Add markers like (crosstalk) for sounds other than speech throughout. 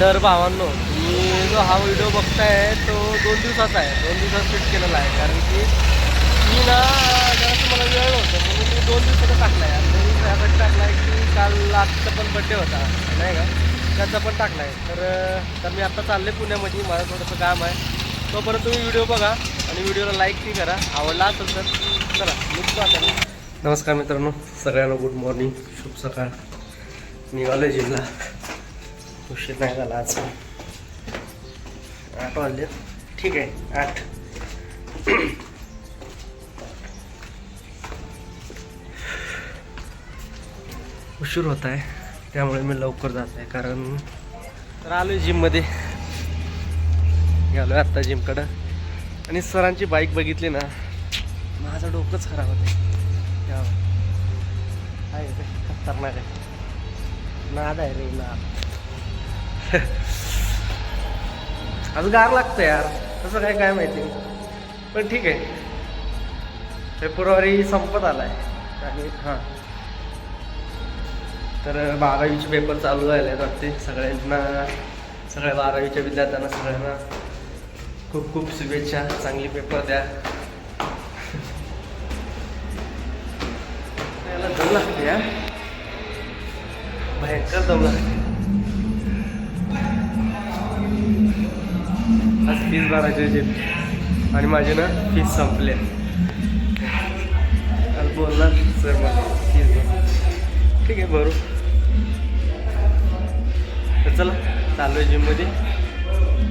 तर भावांनो तुम्ही जो हा व्हिडिओ बघताय तो दोन दिवसाचा आहे. दोन दिवसात शूट केलेला आहे. कारण की मी ना जरा मला वेळ होतं म्हणून मी दोन दिवसाचा टाकला आहे आणि मी त्यासाठी टाकला आहे की काल आजचा पण बड्डे होता नाही का? त्याचा पण टाकला आहे तर तर मी आत्ता चालले पुण्यामध्ये. माझं थोडंसं काम आहे. तोपर्यंत तुम्ही व्हिडिओ बघा आणि व्हिडिओला लाईकही करा. आवडला असेल तर चला निघतो आता मी. नमस्कार मित्रांनो. सगळ्यांना गुड मॉर्निंग शुभ सकाळ. निघालो जिल्हा उशीर नाही झाला आज. आठ वाजले ठीक आहे आठ. उशीर होत आहे त्यामुळे मी लवकर जात आहे कारण तर आलो आहे जिममध्ये. गेलो आत्ता जिमकडं. आणि सरांची बाईक बघितली ना माझं डोकंच खराब होते आहे खतरनाक आहे. नाद आहे रे नाद. (laughs) आज गार लागतं यार. तसं काय काय माहिती. पण ठीक आहे. फेब्रुवारी संपत आलाय. आणि हां. तर बारावीचे पेपर चालू झाले आहेत वाटते. सगळ्यांना सगळ्या बारावीच्या विद्यार्थ्यांना सगळ्यांना खूप खूप शुभेच्छा. चांगली पेपर द्या. (laughs) याला दम लागते या भयंकर दम लागते. आज फीस भरायची होती. आणि माझी ना फीस संपली. काल बोलणार सर मला फीस भर ठीक आहे भरू. तर चला चालू आहे जिममध्ये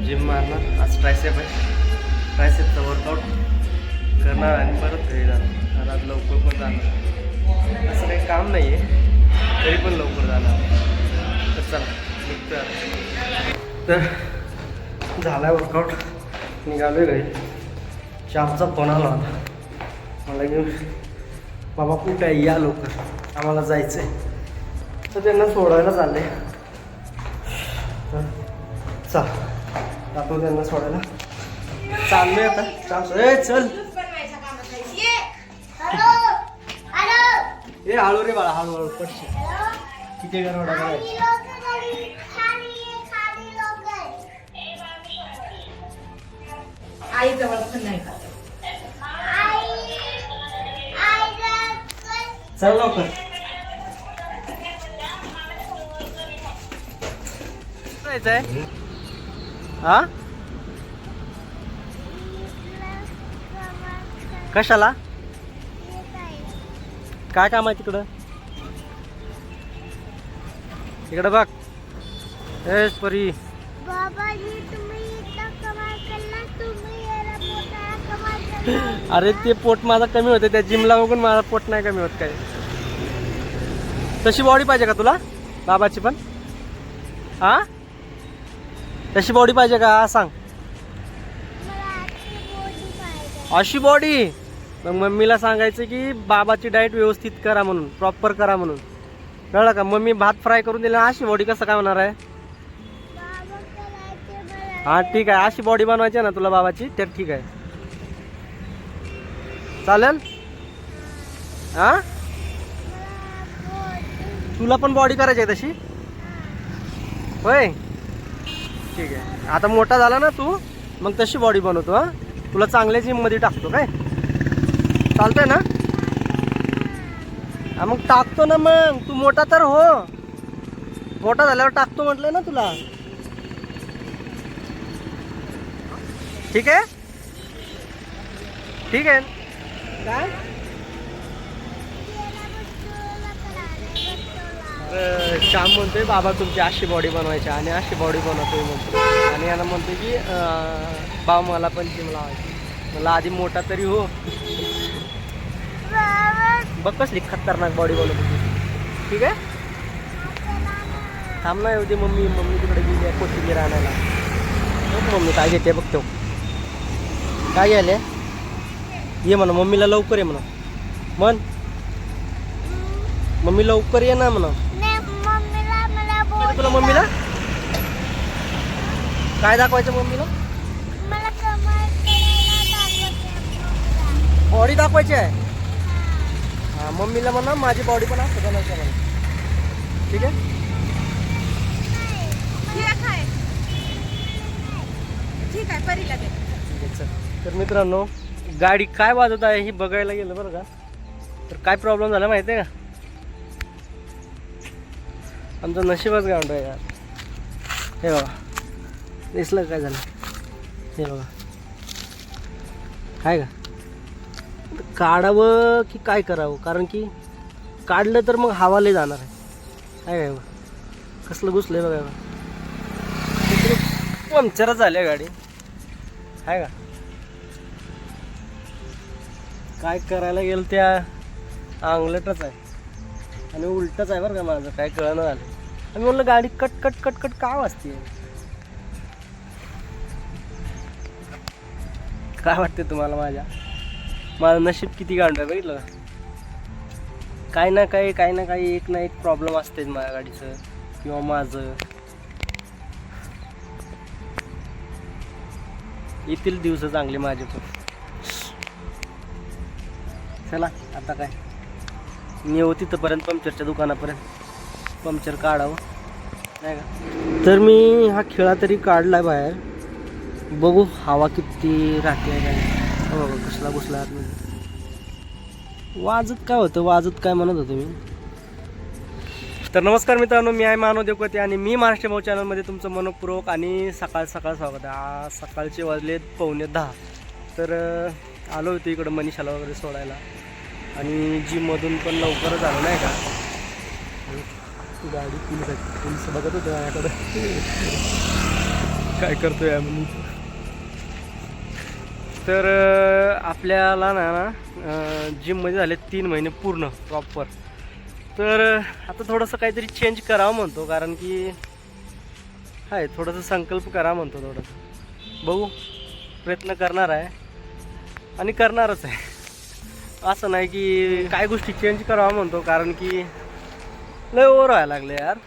जिम मारणार. आज ट्रायसेप आहे. ट्रायसेपचा वर्कआउट करणार आणि परत घरी जाणार. आज लवकर पण जाणार. असं काही काम नाही आहे तरी पण लवकर जाणार. तर चला निघतो तर झाला आहे वर्कआउट निघालो घरी. श्यामचा फोन आला होता. मला घेऊन बाबा कुठे आहे? या लवकर. आम्हाला जायचं आहे तर त्यांना सोडायला चालले. तर चल. जातो त्यांना सोडायला. चाललोय आता. श्याम ए चल. ए हळू रे बाळा हळू हळू. पडशी किती गरवडा करायची आई जवळ पण नाही का चल लवकर. हा? कशाला? काय काम आहे तिकडं? इकडं बघ. एस परी. बाबाजी तुम्ही इतका कमाल केला तुम्ही याला पोटाला कमाल केला अरे ते पोट माझा कमी होतं त्या जिमला बघून माझा पोट नाही कमी होत काय तशी बॉडी पाहिजे का तुला? बाबाची पण? हा तशी बॉडी पाहिजे का? सांग. अशी बॉडी मग मम्मीला सांगायचं की बाबाची डाएट व्यवस्थित करा म्हणून प्रॉपर करा म्हणून. कळलं का? मम्मी भात फ्राय करून दिला अशी बॉडी कसं काय होणार आहे? हां हा ठीक आहे. अशी बॉडी बनवायची आहे ना तुला बाबाची तर ठीक आहे. चालेल? हा? तुला पण बॉडी करायची आहे तशी? होय? ठीक आहे. आता मोठा झाला ना तू मग तशी बॉडी बनवतो हा? तुला चांगल्या जिममध्ये टाकतो काय? चालतंय ना? हा मग टाकतो ना मग. तू मोठा तर हो. मोठा झाल्यावर टाकतो म्हटलं ना तुला. ठीक आहे? ठीक आहे. काय श्याम म्हणतोय बाबा तुमची अशी बॉडी बनवायची आणि अशी बॉडी बनवतोय म्हणतो आणि याला म्हणतोय की बाबा मला पण जिम लावायची मला आधी मोठा तरी हो. बघ कसली खतरनाक बॉडी बनवतो ठीक आहे? थांब ना येऊ दे मम्मी. मम्मी तिकडे गेली आहे कोथिंबीर आणायला. मम्मी काय घेते बघतो काय घ्यायले ये म्हणा मम्मीला लवकर ये म्हणा. म्हण मम्मी लवकर ये ना म्हणा. तुला मम्मीला? काय दाखवायचं मम्मीला? बॉडी दाखवायची आहे? हा. मम्मीला म्हणा माझी बॉडी पण असं आहे म्हणा. ठीक आहे? खिरा खाय. परीला दे. ठीक आहे. तर मित्रांनो गाडी काय वाजत आहे हे बघायला गेलं बरं का. तर काय प्रॉब्लेम झाला माहिती आहे का? आमचं नशीबच गावंड आहे यार. हे बघा. दिसलं काय झालं? हे बघा. काय का? काढावं की काय करावं? कारण की काढलं तर मग हवाले जाणार आहे. काय काय बघा? कसलं घुसलं बघा बघा. पंक्चरच झाल्या गाडी. आहे का? काय करायला गेलं त्या अंगलटच आहे. आणि उलटच आहे बरं का माझं काय कळणं झालं. आणि म्हणलं गाडी कट कट कट कट का वाजते? काय वाटते तुम्हाला माझ्या? माझं नशीब किती गांड आहे बघितलं काही ना काही काही ना काही एक ना एक प्रॉब्लेम असतेच माझ्या गाडीचं किंवा माझं. येतील दिवस चांगले माझे पण. चला आता काय? नेऊ तिथंपर्यंत पंक्चरच्या दुकानापर्यंत. पंक्चर काढावं. नाही का? तर मी हा खेळा तरी काढला बाहेर. बघू हवा किती राहते काय. हो, हो कसला घुसला आतमध्ये वाजत काय होतं? वाजत काय म्हणत होतो मी? तर नमस्कार मित्रांनो मी आहे मानव देवकते आणि मी महाराष्ट्र भाऊ चॅनलमध्ये तुमचं मनपूर्वक आणि सकाळ सकाळ स्वागत आहे. आज सकाळचे वाजले पावणे दहा. तर आलो होतो इकडं मनीषाला वगैरे सोडायला. आणि जिममधून पण लवकरच आलो नाही का? गाडी पोलीस आहे. पोलीस बघत होते माझ्याकडं. काय करतोय म्हणून तर आपल्याला ना ना जिममध्ये झाले तीन महिने पूर्ण प्रॉपर तर आता थोडंसं काहीतरी चेंज करावं म्हणतो कारण की आहे थोडंसं संकल्प करा म्हणतो थोडंसं. बघू प्रयत्न करणार आहे. आणि करणारच आहे. असं नाही की काय गोष्टी चेंज करावा म्हणतो कारण की लय ओव्हर व्हायला लागले यार.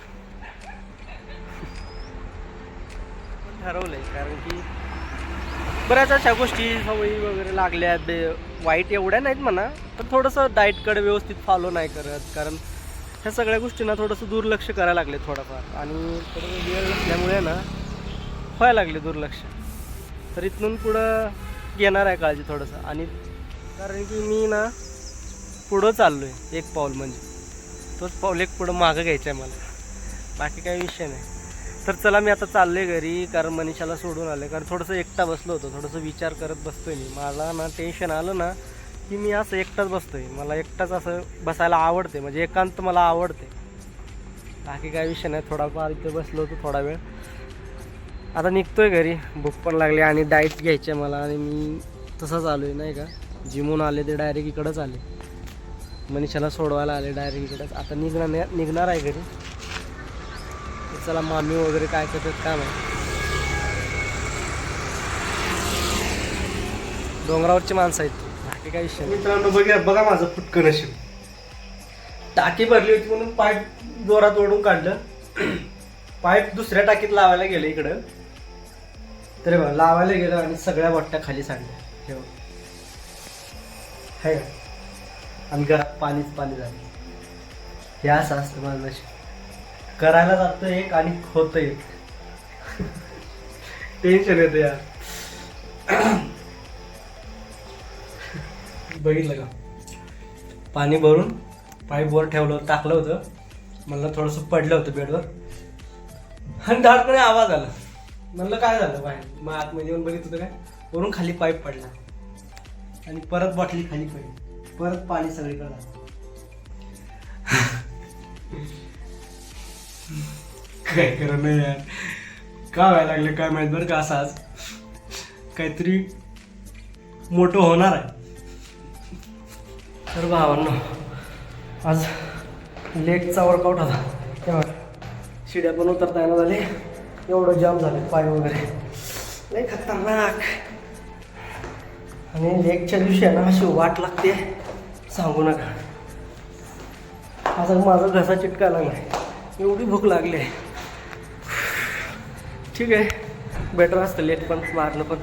ठरवलंय कारण की बऱ्याच अशा गोष्टी सवयी वगैरे लागल्या बे वाईट एवढ्या नाहीत म्हणा पण थोडंसं डाएटकडे व्यवस्थित फॉलो नाही करत कारण ह्या सगळ्या गोष्टींना थोडंसं दुर्लक्ष करायला लागले थोडंफार. आणि थोडं वेळ नसल्यामुळे ना व्हायला लागले दुर्लक्ष. तर इथून पुढं घेणार आहे काळजी थोडंसं. आणि कारण की मी ना पुढं चाललो आहे एक पाऊल म्हणजे. तोच पाऊल एक पुढं मागं घ्यायचं आहे मला. बाकी काही विषय नाही. तर चला मी आता चाललो आहे घरी कारण मनीषाला सोडून आले कारण थोडंसं एकटा बसलो होतो थोडंसं विचार करत बसतोय मी. मला ना टेन्शन आलं ना की मी असं एकटाच बसतोय. मला एकटाच असं बसायला आवडते म्हणजे एकांत मला आवडते बाकी काय विषय नाही. थोडाफार इथे बसलो होतो थोडा वेळ. आता निघतोय घरी. भूक पण लागली आणि डाएट घ्यायची आहे मला. आणि मी तसंच आलो आहे नाही का? जिमून आले ते डायरेक्ट इकडंच आले. मनीषाला सोडवायला आले डायरेक्ट इकडंच. आता निघणार निघणार आहे घरी. चला मामी वगैरे काय करतात काय नाही डोंगरावरची माणसं आहेत. बाकी काही विषय मित्रांनो बघा बघा माझं फुटकं नशीब. टाकी भरली होती म्हणून पाईप जोरात ओढून काढलं. (clears throat) पाईप दुसऱ्या टाकीत लावायला गेलं इकडं. तरी बघा लावायला गेलं आणि सगळ्या वट्ट्या खाली सांडल्या. हे आहे आणि घरात पाणीच पाणी झालं. हे असं असतं माझं नशीब. करायला जातं एक आणि होतं एक. टेन्शन येतं यार. बघितलं का? पाणी भरून पाईपवर ठेवलं टाकलं होतं. म्हणलं थोडंसं पडलं होतं बेडवर. आणि धाडपणे आवाज आला. म्हणलं काय झालं बाहेर? मग आतमध्ये येऊन बघित होतं काय? वरून खाली पाईप पडला. आणि परत बाटली खाली पडली. परत पाणी सगळीकडे. काय खरं नाही यार. का व्हायला लागले काय माहीत बरं का असं आज. काहीतरी मोठं होणार आहे. तर भावांनो आज लेगचा वर्कआउट होता. तेव्हा शिड्या पण उतरता येणं झाले. एवढं जाम झाले पाय वगैरे. लय खतरनाक. आणि लेगच्या दिवशी आहे ना अशी वाट लागते. सांगू नका. माझा माझा घसा चिटकायला नाही एवढी भूक लागली आहे. ठीक आहे. बेटर असतं लेट पण मारणं पण.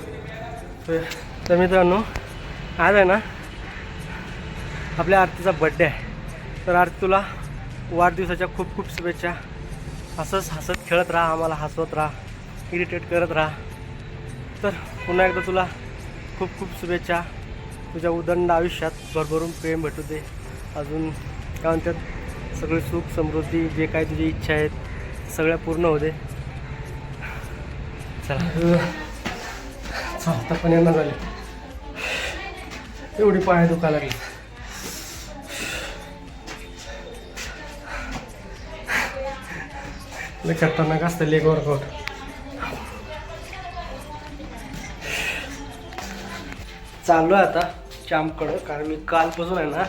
तर- तर मित्रांनो आज आहे ना आपल्या आरतीचा बड्डे आहे. तर आरती तुला वाढदिवसाच्या खूप खूप शुभेच्छा. असंच हसत खेळत राहा आम्हाला हसवत राहा इरिटेट करत राहा. तर पुन्हा एकदा तुला खूप खूप शुभेच्छा. तुझ्या उदंड आयुष्यात भरभरून प्रेम भेटू दे. अजून काय म्हणतात सगळे सुख समृद्धी जे काय तुझी इच्छा आहेत सगळ्या पूर्ण होऊ दे. चला. आता पण यांना झाले. एवढी पाय दुखा लागली. लय खतरनाक असतं लेग वर्कआउट चालू आहे आता चांपकडं कारण मी कालपासून आहे ना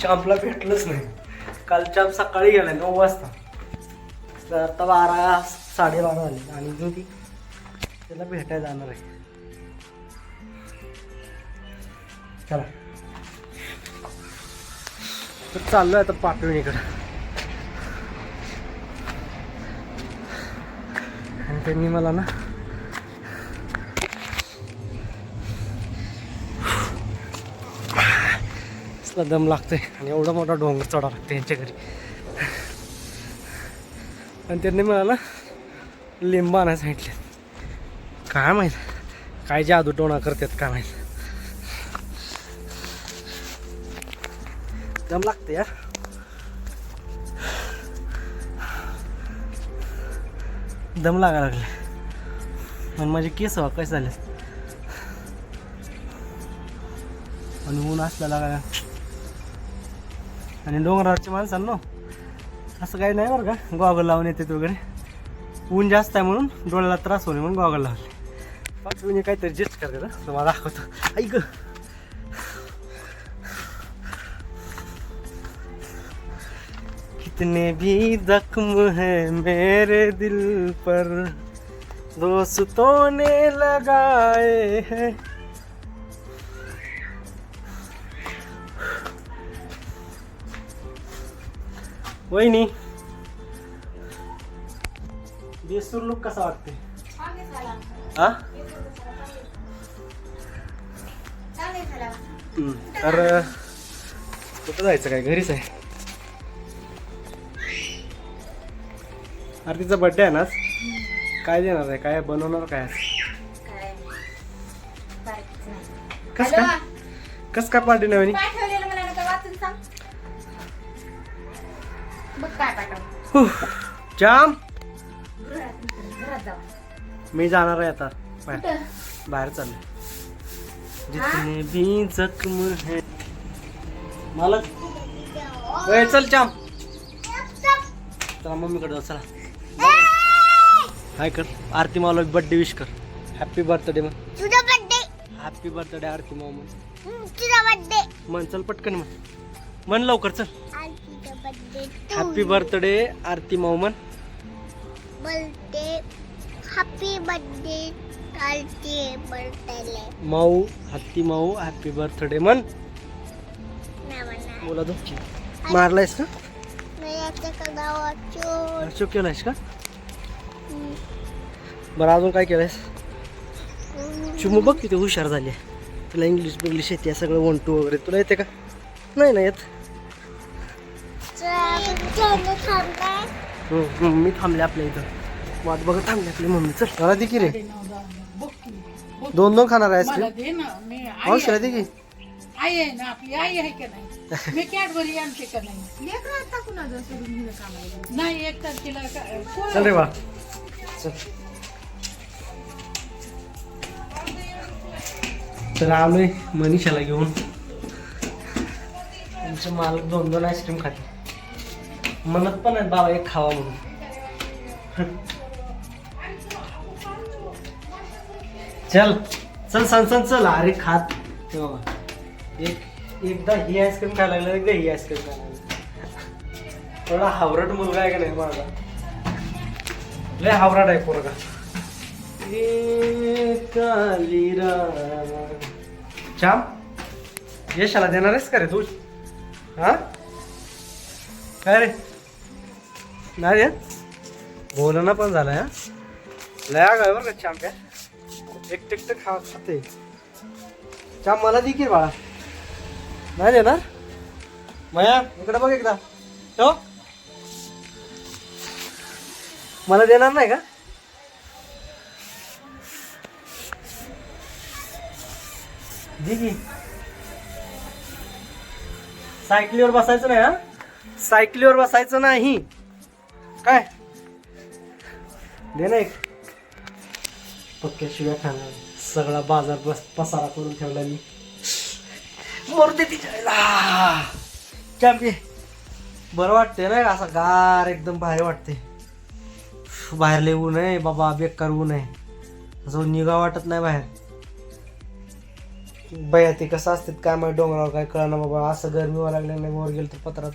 चांपला भेटलंच नाही. काल चांप सकाळी गेला नऊ वाजता. तर आता बारा साडेबारा झाले. आणि जो ती त्याला भेटायला जाणार आहे. चला. तर चाललो आहे आता पाटवणीकडं आणि त्यांनी मला ना असला दम लागतोय आणि एवढा मोठा डोंगर चढावा लागतं यांच्या घरी. आणि त्यांनी मला लिंब आणायला सांगितले. काय माहीत? काय जादू टोणा करतात काय माहीत? दम लागते यार दम लागायला लागले आणि माझे केस हवा कसे झाले आणि ऊन असला लागला आणि डोंगरावरची माणसांनो असं काही नाही बरं का? गॉगल लावून येतात वगैरे. ऊन जास्त आहे म्हणून डोळ्याला त्रास होणे म्हणून गॉगल लावले. पाच म्हणजे काहीतरी जेस्ट करते ना तुम्हाला दाखवतो. ऐक कितने भी जख्म है मेरे दिल पर दोस्तों ने लगाए हैं। वहिनी. बेसूर लुक कसा वाटते हा. तर कुठं जायचं काय? घरीच आहे. अरे तिचा बड्डे आहे ना. काय देणार आहे? काय बनवणार काय? कस काय? कस काय पार्टी नवीन जाम. मी जाणार आहे आता. बाहेर. चालले जितने भी जख्म है. मला चल चाम चला मम्मीकडे चला. हाय कर. आरती मावला बर्थडे विश कर. हॅपी बर्थडे मग तुझा बर्थडे हॅपी बर्थडे आरती माव म्हण. तुझा बर्थडे म्हण चल पटकन म्हण. म्हण लवकर चल. बर्थडे हॅपी बर्थडे आरती माऊ म्हण. हॅपी बर्थडे कालचे बर्थडे माऊ हत्ती माऊ हॅपी बर्थडे म्हण. बोला तो. मारलायस का? अशोक केलायस का? बरं अजून काय केलंयस? चिमू बघ किती हुशार झाली आहे. तुला इंग्लिश बिंग्लिश येते सगळं वन टू वगैरे. तुला येते का? नाही ना येत. थांबलाय हम्म, हम्म, मी थांबले आपल्या इथं. वाट बघत थांबले आपली मम्मी. चल. मला दे की रे. दोन दोन खाणार आहेस मला तू दे ना मी आई हौसला दे की. आई आहे ना आपली आई आहे का नाही? (laughs) मी कॅडबरी आणते का नाही? लेकरं आता कुणाचं सोडून गेलं कामाला गेलं. नाही एक तारखेला का- कोण- चल रे बा चल. तर आलोय मनीषाला घेऊन. आमचे मालक दोन दोन आईस्क्रीम खाते. म्हणत पण आहेत बाबा एक खावा म्हणून. चल चल सन सन चल. अरे खात. ते बाबा. एक एकदा ही आईस्क्रीम खायला लागलं एकदा ही आईस्क्रीम खायला लागलं. थोडा हावरट मुलगा आहे का नाही माझा? लय हावराट आहे पोरगा. ए काली रात. यशाला देणार आहेस का रे तू? हा? काय रे? नाही रे. बोलणं पण झालं हा? लय आग बरं का काय एक टिकट खा खाते. चाम मला दे की बाळा. नाही देणार? मया इकडे बघ एकदा. ठेव. मला देणार नाही का? जी की. सायकलीवर बसायचं नाही हा? सायकलीवर बसायचं नाही. काय? दे ना एक. पक्क्या शिव्या खाणार सगळा बाजार बस पसारा करून ठेवला मी. मरते तिच्या चॅम्पी बरं वाटते ना असं गार एकदम भारी वाटते बाहेर लिहू नये बाबा बेकार ऊन आहे. असं निगा वाटत नाही बाहेर. बया ते कसं असतात काय माहिती डोंगरावर काय कळना बाबा असं गरमी व्हायला लागलं नाही वर गेलं तर पत्रात.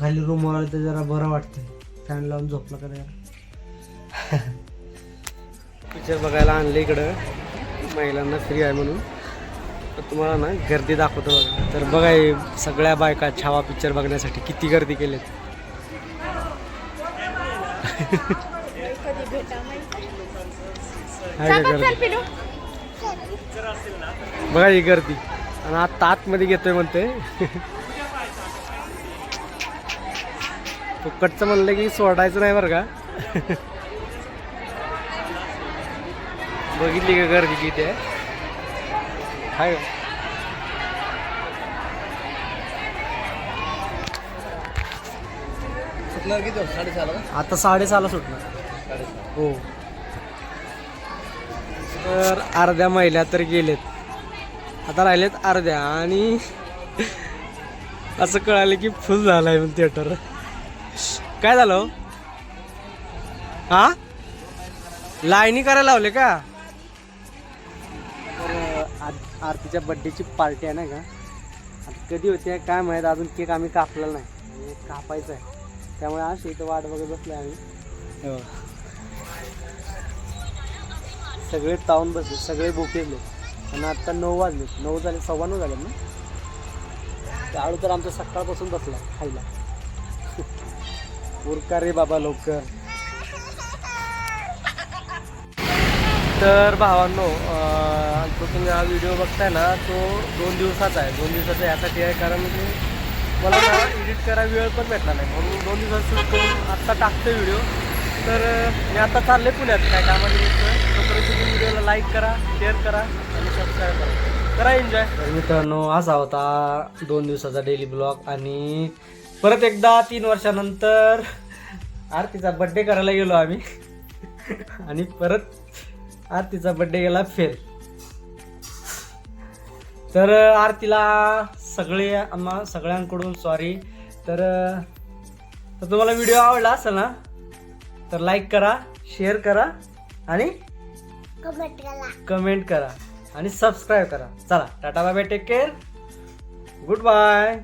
खाली रूमवर आलं तर जरा बरं वाटतं फॅन लावून झोपलं का जरा पिक्चर बघायला आणलं इकडं. महिलांना फ्री आहे म्हणून. तर तुम्हाला ना गर्दी दाखवतो बघा. तर बघा हे सगळ्या बायका छावा पिक्चर बघण्यासाठी किती गर्दी केलेत. आहे का गर्दी. बघा ही गर्दी. आणि आता आतमध्ये घेतोय म्हणते फुकटचं म्हणलं की सोडायचं नाही बरं का? बघितली का गर्दी किती आहे? का? आता साडेसहाला सुटणार. हो. तर अर्ध्या महिला तर गेलेत. आता राहिलेत अर्ध्या आणि असं कळालं की फुल झालंय म्हणून थिएटर काय झालं हो? हा? लाईनी करायला लावले का? तर आज आरतीच्या बड्डेची पार्टी आहे ना का? कधी होते काय माहीत अजून केक आम्ही कापलेला नाही. कापायचा आहे. त्यामुळे अशी इथं वाट बघत बसले आम्ही. हो. सगळे तावून बसले सगळे भुकेले आणि आता नऊ वाजले. नऊ झाले सव्वा नऊ झाले ना? आळू तर आमचा सकाळपासून बसला खायला. उरका रे बाबा लवकर. तर भावांनो तो तुम्ही हा व्हिडिओ बघताय ना तो दोन दिवसाचा आहे. दोन दिवसाचा यासाठी आहे कारण की मला ना एडिट करायला वेळ पण भेटला नाही. म्हणून दोन दिवसात करून आत्ता टाकतोय व्हिडिओ. तर मी आता चालले पुण्यात. काय कामानिमित्त तुम्ही व्हिडिओला लाईक करा शेअर करा आणि सबस्क्राईब करा. करा एन्जॉय तर मित्रांनो असा होता दोन दिवसाचा डेली ब्लॉग आणि परत एकदा तीन वर्षानंतर आरतीचा बड्डे करायला गेलो आम्ही. आणि परत आरतीचा बड्डे गेला फेल. तर आरतीला सगळे आम्हा सगळ्यांकडून सॉरी तर तर तुम्हाला व्हिडिओ आवडला असेल ना तर लाईक करा शेअर करा आणि कमेंट करा. कमेंट करा आणि सबस्क्राईब करा. चला टाटा बाबा टेक केअर गुड बाय